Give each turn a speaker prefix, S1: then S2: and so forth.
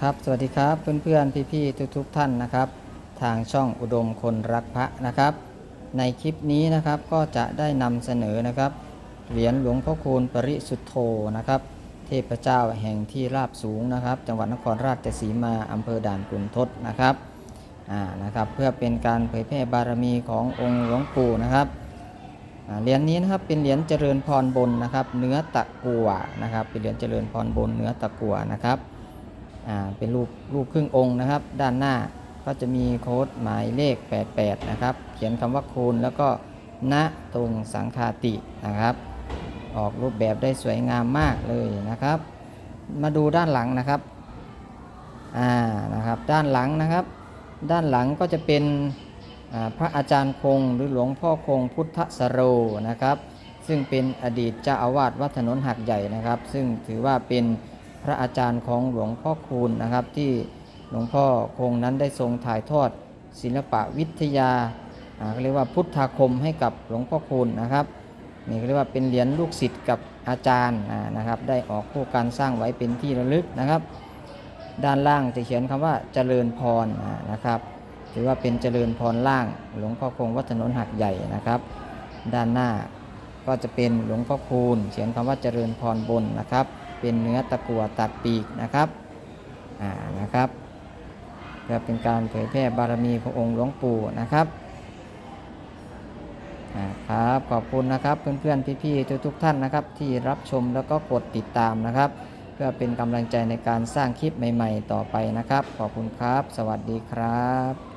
S1: ครับสวัสดีครับเพื่อนๆพี่ๆทุกๆท่านนะครับ ทางช่องอุดมคนรักพระนะครับ ในคลิปนี้นะครับก็จะได้นำเสนอนะครับเหรียญหลวงพ่อคูณปริสุทธโธนะครับ เทพเจ้าแห่งที่ราบสูงนะครับ จังหวัดนครราชสีมาอำเภอด่านขุนทดนะครับอ่านะครับ เพื่อเป็นการเผยแผ่บารมีขององค์หลวงปู่นะครับเหรียญนี้นะครับเป็นเหรียญเจริญพรบนนะครับ เนื้อตะกัวนะครับ เป็นเหรียญเจริญพรบนเนื้อตะกัวนะครับ เป็นรูปรูปครึ่งองค์นะครับ ด้านหน้าก็จะมีโค้ดหมายเลข 88 นะครับ เขียนคำว่าคูณแล้วก็ณตรงสังคาตินะครับ ออกรูปแบบได้สวยงามมากเลยนะครับ มาดูด้านหลังนะครับอ่านะครับ ด้านหลังนะครับ ด้านหลังก็จะเป็นพระอาจารย์คงหรือหลวงพ่อคงพุทธสโรนะครับ ซึ่งเป็นอดีตเจ้าอาวาสวัดถนนหักใหญ่นะครับ ซึ่งถือว่าเป็น พระอาจารย์ของหลวงพ่อคูณนะครับที่หลวงพ่อคงนั้นได้ทรงถ่ายทอดศิลปะวิทยาเขาเรียกว่าพุทธาคมให้กับหลวงพ่อคูณนะครับนี่เขาเรียกว่าเป็นเหรียญลูกศิษย์กับอาจารย์นะครับ ได้ออกคู่การสร้างไว้เป็นที่ระลึกนะครับ ด้านล่างจะเขียนคำว่าเจริญพรนะครับถือว่าเป็นเจริญพรล่างหลวงพ่อคงวัดถนนหักใหญ่นะครับ ด้านหน้าก็จะเป็นหลวงพ่อคูณเขียนคำว่าเจริญพรบนนะครับ เป็นเนื้อตะกั่วตัดปีกนะครับอ่านะครับ เพื่อเป็นการเผยแพร่บารมีขององค์หลวงปู่นะครับครับขอบคุณนะครับเพื่อนๆพี่ๆทุกๆท่านนะครับที่รับชมแล้วก็กดติดตามนะครับ เพื่อเป็นกำลังใจในการสร้างคลิปใหม่ ๆ ต่อไปนะครับ ขอบคุณครับ สวัสดีครับ